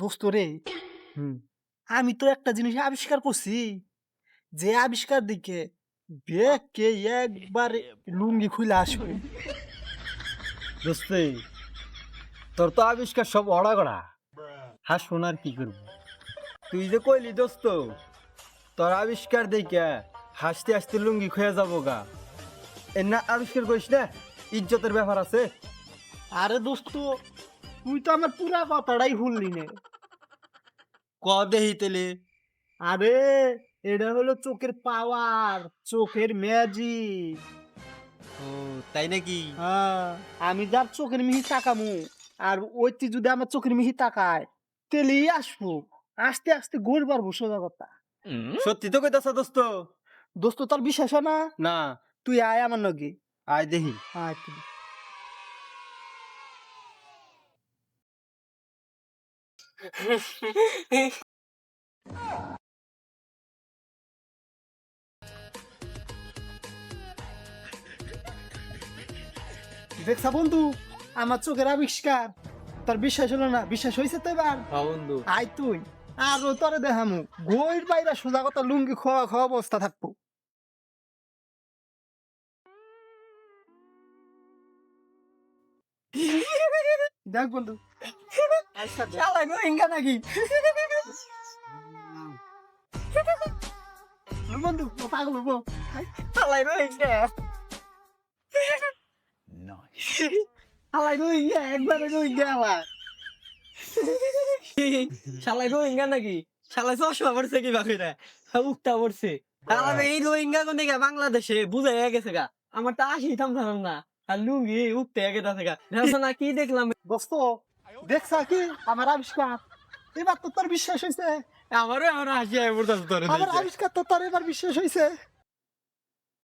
দোস্ত রে হুম। আমি তো একটা জিনিস আবিষ্কার করছি যে আবিষ্কার দিকে দেখকে একবার লুঙ্গি খুলে আসবে। দোস্তে তোর তো আবিষ্কার সব অড়া গড়া হাস শোনার কি করব? তুই যে কইলি দোস্ত তোর আবিষ্কার দেখে হাসতে হাসতে লুঙ্গি খুঁয়ে যাব গা। এর না আবিষ্কার করিস না? ইজ্জতের ব্যাপার আছে। আরে দোস্ত তুই তো আমার পুরা কথাটাই ভুললি নে। ক দেহি তেলে আরে এটা হলো চোখের পাওয়ার চোখের ম্যাজিক ও তাই নাকি? হ্যাঁ আমি যার চোখের মিহি তাকামু আর ওইটি যদি আমার চোখের মিহি তাকায় তেলেই আসব। আস্তে আস্তে গোল পারব সোজা কথা। সত্যি তো কইতাছ দোস্ত? দোস্ত তোর বিশ্বাস হয় না? না। তুই আয় আমার নগে আয় দেহি আয় দেখছা বন্ধু আমার চোখের আবিষ্কার। তোর বিশ্বাস হলো না বিশ্বাস হয়েছে তো এবার। হ্যাঁ বন্ধু। আয় তুই আরও তোরে দেখামু গইর বাইরা সোজা কথা লুঙ্গি খাওয়া খাওয়া অবস্থা থাকব। দেখ বন্ধু ইঙ্গা নাকি? বন্ধু ও পাগল একবারে আমার শালাই নাকি? শালাই চশমা পড়ছে কি বাকিরা উক্তা পড়ছে তাহলে এই রোহিঙ্গা কোন দিকে? বাংলাদেশে বুঝে গেছে গা। আমার তো আসি থামতাম না। আর লুঙ্গি উঠতে গেছে গা। না কি দেখলাম? দোস্ত দেখছা কি আমার আবিষ্কার। এবার তো তোর বিশ্বাস হয়েছে আমারও আমার হাসি পড়তাছে তোর আমার আবিষ্কার তো তোর এবার বিশ্বাস হয়েছে